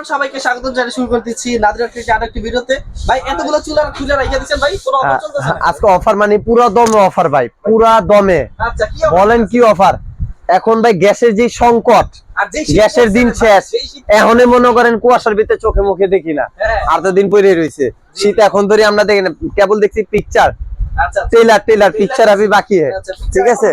Everyone সবাইকে স্বাগত জানিয়ে শুরু করে দিচ্ছি নাদিরা থেকে আরেকটি ভিডিওতে। ভাই এতগুলো চুলা খুলে ভাই কোনো অফার চলতেছে আজকে অফার মানে পুরো দমে অফার ভাই পুরা দমে। আচ্ছা কি বলেন কি অফার? এখন ভাই গ্যাসের যে সংকট আর গ্যাসের দিন শেষ। এখনই মনে করেন কুয়াশার ভিতরে চোখে মুখে দেখি না। হ্যাঁ। আর তো দিন পরে রয়েছে শীত এখন ধরে আমরা দেখি না কেবল দেখছি পিকচার টেলার টেলার পিকচার আবি বাকি আচ্ছা, ঠিক আছে।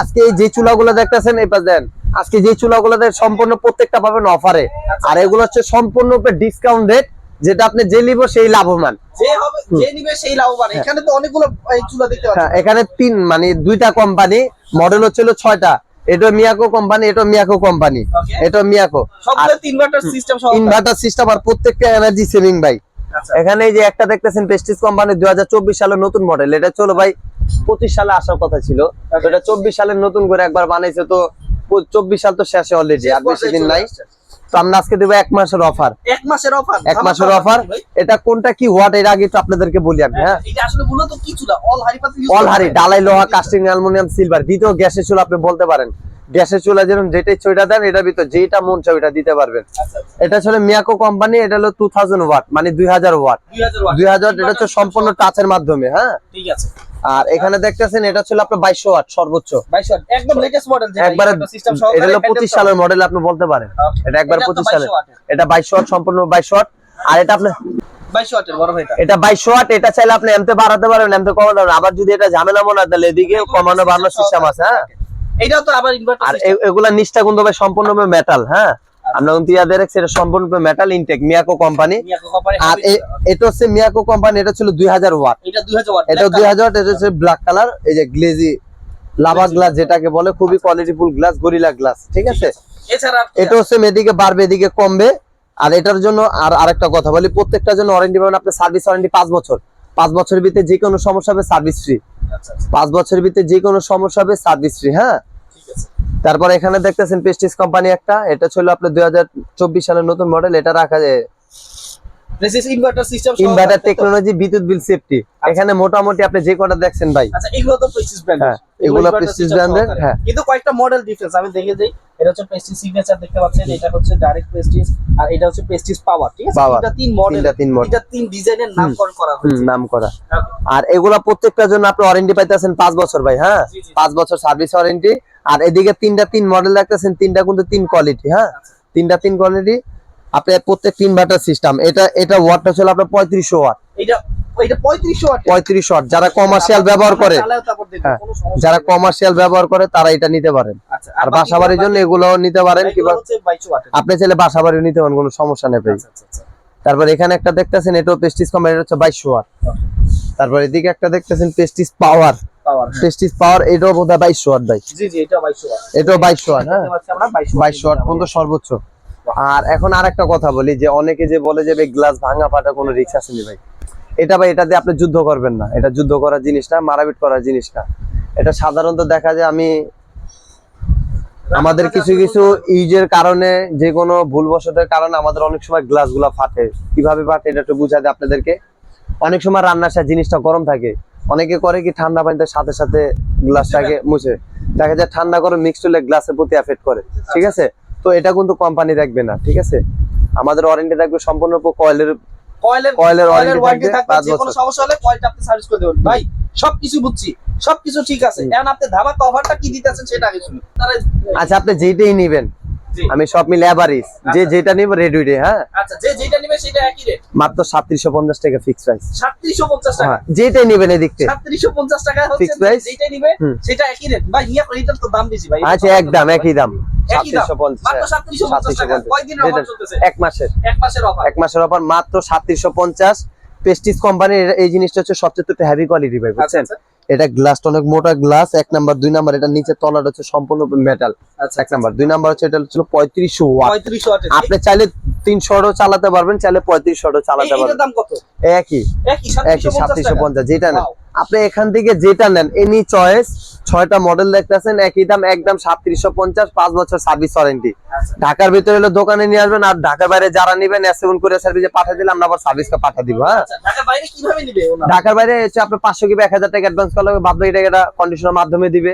আজকে এই যে চুলাগুলো দেখতেছেন এই পাশ দেন। আজকে যে চুলাগুলো সম্পূর্ণ প্রত্যেকটা পাবেন অফারে আচ্ছা। আর এগুলো হচ্ছে সম্পূর্ণ ডিসকাউন্ট রেট যেটা আপনি যে নিব সেই লাভবান। এখানে হ্যাঁ পাচ্ছেন। এখানে তিন মানে দুইটা কোম্পানি মডেল হচ্ছিল ছয়টা। এটা মিয়াকো কোম্পানি এটা মিয়াকো কোম্পানি. এটা মিয়াকো। ইনভার্টার সিস্টেম আর প্রত্যেকটা এনার্জি সেভিং ভাই। আচ্ছা এখানে যে একটা দেখতেছেন প্রেস্টিজ কোম্পানি দুই হাজার চব্বিশ সালের নতুন মডেল এটা চলো ভাই পঁচিশ সালে আসার কথা ছিল। এটা চব্বিশ সালের নতুন করে একবার বানাইছে তো চব্বিশ সাল তো শেষে অলরেডি আর বেশি দিন নাই। তো আমরা আজকে দেবো এক মাসের অফার এক মাসের অফার এক মাসের অফার এটা কোনটা কি ওয়াট এর আগে একটু আপনাদেরকে বলি আমি হ্যাঁ? এটা আসলে মূলত কি চুলা অল হাড়ি অল করতে ডালাই লোহা কাস্টিং অ্যালুমিনিয়াম সিলভার দ্বিতীয় গ্যাসের চুলা আপনি বলতে পারেন। গ্যাসের চুলা যেরকম যেটাই চইটা দেন এটার ভিতর যেটা মন চাই ওইটা দিতে পারবেন। আচ্ছা এটা হচ্ছে মিয়াকো কোম্পানি এটা হলো টু থাউজেন্ড ওয়াট মানে দুই হাজার ওয়াট দুই হাজার এটা হচ্ছে সম্পূর্ণ টাচের মাধ্যমে হ্যাঁ? ঠিক আছে। আর এখানে দেখতেছেন এটা ছিল আপনার বাইশশো ওয়াট সর্বোচ্চ। 22 ওয়াট একদম লেটেস্ট মডেল যেটা একবারে এটা হলো পঁচিশ সালের মডেল আপনি বলতে পারেন। এটা একবার পঁচিশ সালের। এটা বাইশশো ওয়াট সম্পূর্ণ বাইশশো ওয়াট আর এটা আপনার 22 ওয়াটের বড় ভাইটা। এটা বাইশশো ওয়াট এটা চাইলে আপনি এমতে বাড়াতে পারবেন এমতে কমাতে পারবেন। আবার যদি এটা ঝামেলা মনে হয় তাহলে এদিকে কমানো বাড়ানোর সিস্টেম আছে হ্যাঁ? এইটাও তো আবার ইনভার্টার আর এগুলা নিচটা কিন্তু ভাই সম্পূর্ণভাবে মেটাল হ্যাঁ? আমরা কিন্তু ইয়া এটা সম্পূর্ণভাবে মেটাল ইনটেক মিয়াকো কোম্পানি আর এটা হচ্ছে মিয়াকো কোম্পানি এটা ছিল দুই হাজার ওয়াট। এটা 2000 ওয়াট এটা দুই হাজার এটা হচ্ছে ব্ল্যাক কালার এই যে গ্লেজি লাভা গ্লাস যেটাকে বলে খুবই কোয়ালিটিফুল গ্লাস গরিলা গ্লাস ঠিক আছে? এছাড়া এটা হচ্ছে এদিকে বাড়বে এদিকে কমবে। আর এটার জন্য আর আরেকটা কথা বলি প্রত্যেকটার জন্য ওয়ারেন্টি পাবেন আপনি সার্ভিস ওয়ারেন্টি পাঁচ বছর। পাঁচ বছরের ভিতরে যে কোনো সমস্যা হবে সার্ভিস ফ্রি আচ্ছা আচ্ছা, পাঁচ বছরের ভিতরে যে কোনো সমস্যা হবে সার্ভিস ফ্রি হ্যাঁ? তারপর এখানে দেখতেছেন পেস্টিস কোম্পানি একটা। এটা ছিল আপনার দুই হাজার চব্বিশ সালের নতুন মডেল এটা রাখা যায় ইনভার্টার সিস্টেম ইনভার্টার টেকনোলজি বিদ্যুৎ বিল সেফটি এখানে মোটামুটি আপনি যে কটা দেখছেন ভাই? আচ্ছা এগুলো তো প্রেসিস হ্যাঁ, এগুলো brand এর, হ্যাঁ। কিন্তু কয়েকটা মডেল ডিফারেন্স আমি দেখে যাই এটা হচ্ছে প্রেস্টিজ সিগনেচার দেখতে পাচ্ছেন এটা হচ্ছে ডাইরেক্ট প্রেস্টিজ আর এটা হচ্ছে প্রেস্টিজ পাওয়ার ঠিক আছে? এটা তিন মডেল তিনটা তিন model। এটা তিন ডিজাইনের নামকরণ করা হয়েছে। নাম করা আর এগুলা প্রত্যেকটার জন্য আপনি ওয়ারেন্টি পাইতেছেন পাঁচ বছর ভাই হ্যাঁ? জি, জি। পাঁচ বছর সার্ভিস ওয়ারেন্টি আর এদিকে তিনটা তিন মডেল দেখতেছেন তিনটা কিন্তু তিন কোয়ালিটি হ্যাঁ? তিনটা তিন কোয়ালিটি আপনার প্রত্যেক ইনভার্টার সিস্টেম এটা এটা ওয়াটটা ছিল আপনার পঁয়ত্রিশশো ওয়াট এটা এটা 3500 ওয়াট পঁয়ত্রিশ ওয়াট যারা কমার্শিয়াল ব্যবহার করে হ্যাঁ, যারা কমার্শিয়াল ব্যবহার করে তারা এটা নিতে পারেন। আচ্ছা আর জন্য এগুলোও নিতে পারেন কিংবা হচ্ছে 22 ওয়াটের আপনি চাইলে বাসা বাড়িও নিতে পারেন কোনো সমস্যা নেই আচ্ছা আচ্ছা তারপর এখানে একটা দেখতেছেন এটাও পেস্টিস কোম্পানি এটা হচ্ছে বাইশশো ওয়াট তারপর এদিকে একটা দেখতেছেন পেস্টিস পাওয়ার পেস্টিস পাওয়ার এটাও বোধ হয় বাইশশো ওয়াট ভাই। জি জি এটা 22 এটাও বাইশশো ওয়াট হ্যাঁ। দেখতে পাচ্ছি আমরা 22 বাইশশো ওয়াট পর্যন্ত সর্বোচ্চ। আর এখন আর একটা কথা বলি, যে অনেকে যে বলে যে গ্লাস ভাঙা ফাটা কোনো রিক্স আসেনি ভাই? এটা ভাই, এটা দিয়ে আপনি যুদ্ধ করবেন না। এটা যুদ্ধ করার জিনিস না মারাপিট করার জিনিস না। এটা সাধারণত দেখা যায় আমি, আমাদের কিছু কিছু ইউজের কারণে যে কোনো ভুলবশতের কারণে আমাদের অনেক সময় গ্লাসগুলা ফাটে। কীভাবে ফাটে এটা একটু বুঝাতে আপনাদেরকে। অনেক সময় রান্নার সাথে জিনিসটা গরম থাকে। অনেকে করে কি ঠান্ডা পানিতে সাথে সাথে গ্লাসটাকে মুছে। দেখা যায় ঠান্ডা গরম মিক্সড হলে গ্লাসের প্রতি এফেক্ট করে। ঠিক আছে? তো এটা কিন্তু কোম্পানি দেখবে না ঠিক আছে? আমাদের ওয়ারেন্টি থাকবে সম্পূর্ণ কয়েলের কয়েলের কয়েলের ওয়ারেন্টি থাকবে যে কোনো সমস্যা হলে কয়েলটা আপনি সার্ভিস করে দেবেন। ভাই সবকিছু বুঝছি সবকিছু ঠিক আছে। এখন আপনি ধামাকা কভারটা কি দিতেছেন সেটা আগে শুনুন। আচ্ছা আপনি যেইটাই নিবেন। আমি সব মিলে অ্যাভারেজ যে আচ্ছা। যেটা নিব রেডি হ্যাঁ আচ্ছা যে যেটা নেবে সেটা একই রেট মাত্র সাতত্রিশশো পঞ্চাশ টাকা ফিক্স প্রাইস 3750 টাকা? হ্যাঁ যেটাই নিবেন এদিক থেকে। 3750 টাকা হচ্ছে Fixed price? যেটা নিবে সেটা একই রেট ভাই নিয়ে এটার তো দাম বেশি ভাই আচ্ছা একদম একই দাম। একই দাম। মাত্র 3750 এক মাসের। এক মাসের অফার। সাতত্রিশশো পঞ্চাশ। পেস্টিস কোম্পানির এই জিনিসটা হচ্ছে সবচেয়ে হেভি কোয়ালিটি ভাই বুঝছেন? আচ্ছা। এটা গ্লাসটা অনেক মোটা গ্লাস এক নাম্বার দুই নাম্বার এটা নিচে তলাটা হচ্ছে সম্পূর্ণ মেটাল আচ্ছা এক নাম্বার দুই নাম্বার হচ্ছে এটা হচ্ছে পঁয়ত্রিশশো ওয়াট 3500 ওয়াটের আপনি চাইলে তিনশোটাও চালাতে পারবেন চাইলে পঁয়ত্রিশশোটাও চালাতে পারবেন। দাম কত? একই একই একই 3750 সাতত্রিশশো পঞ্চাশ যেটা Wow. আপনি এখান থেকে যেটা নেন এনি চয়েস ছয়টা মডেল দেখতেছেন একই দাম একদম সাতত্রিশশো পঞ্চাশ পাঁচ বছর সার্ভিস ওয়ারেন্টি ঢাকার ভিতরে হলে দোকানে নিয়ে আসবেন আর ঢাকার বাইরে যারা নিবেন এসেবন করে সার্ভিসে পাঠিয়ে দিলে আমরা আবার সার্ভিসটা পাঠিয়ে দিব হ্যাঁ? আচ্ছা ঢাকার বাইরে হচ্ছে আপনার পাঁচশো কি এক হাজার টাকা অ্যাডভান্স করলে ভাবলো এটা এটা কন্ডিশনের মাধ্যমে দিবে।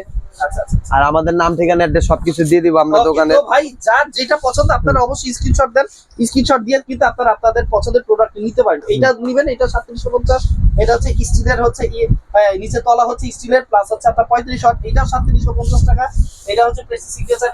আর আমাদের নাম ঠিকানা অ্যাড্রেস সবকিছু দিয়ে দিব আমরা দোকানে। তো ভাই যার যেটা পছন্দ আপনারা অবশ্যই স্ক্রিনশট দেন। স্ক্রিনশট দিয়ে কিন্তু আপনারা আপনাদের পছন্দের প্রোডাক্ট নিতে পারেন। এটা নিবেন এটা সাতত্রিশশো পঞ্চাশ এটা হচ্ছে স্টিলের হচ্ছে ইয়ে, নিচে তলা হচ্ছে স্টিলের প্লাস হচ্ছে আপনার পঁয়ত্রিশ শট এটাও সাতত্রিশশো পঞ্চাশ টাকা এটা হচ্ছে প্রেসি সিগনেচার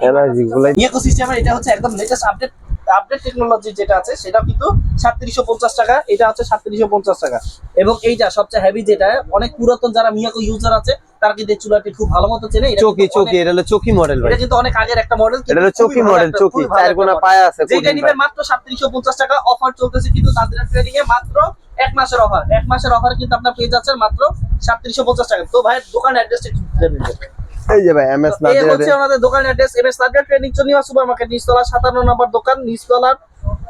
ইকোসিস্টেমের এটা হচ্ছে একদম লেটেস্ট আপডেট আপডেট টেকনোলজি যেটা আছে সেটা কিন্তু সাতত্রিশশো পঞ্চাশ টাকা এটা হচ্ছে সাতত্রিশশো পঞ্চাশ টাকা। এবং এইটা সবচেয়ে হেভি যেটা অনেক পুরাতন যারা মিয়াকো ইউজার আছে তারা কিন্তু চুলাটি খুব ভালো মতো চেনে। চকি কিন্তু এটা হলো চকি মডেল এটা কিন্তু অনেক আগের একটা মডেল এটা হলো চকি মডেল চকি চার কোনা পায়া আছে যেটা নিবে মাত্র সাতত্রিশশো পঞ্চাশ টাকা অফার চলতেছে কিন্তু তাদের ট্রেডিং এ মাত্র এক মাসের অফার এক মাসের অফার কিন্তু আপনার পেয়ে যাচ্ছেন মাত্র সাতত্রিশশো পঞ্চাশ টাকা। তো ভাই দোকান অ্যাড্রেস একটু দেবেন এই যে ভাই এমএস এই নাদিয়া হচ্ছে আমাদের দোকান address M S Nadia training চনিমা super market নিচতলা সাতান্ন নম্বর দোকান নিচতলার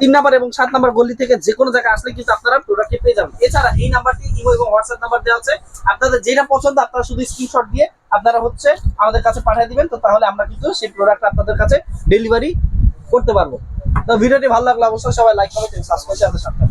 তিন নাম্বার এবং সাত নাম্বার গলি থেকে যে কোনো জায়গায় আসলে কিন্তু আপনারা প্রোডাক্টটি পেয়ে যাবেন। এছাড়া এই নাম্বারটি ইমো এবং হোয়াটসঅ্যাপ নাম্বার দেওয়া আছে। আপনাদের যেটা পছন্দ আপনারা শুধু স্ক্রিনশট দিয়ে আপনারা হচ্ছে আমাদের কাছে পাঠিয়ে দিবেন তো তাহলে আমরা কিন্তু সেই প্রোডাক্ট আপনাদের কাছে ডেলিভারি করতে পারব। তো ভিডিওটি ভালো লাগলে অবশ্যই সবাই লাইক কমেন্ট এবং সাবস্ক্রাইব সাথে সাথে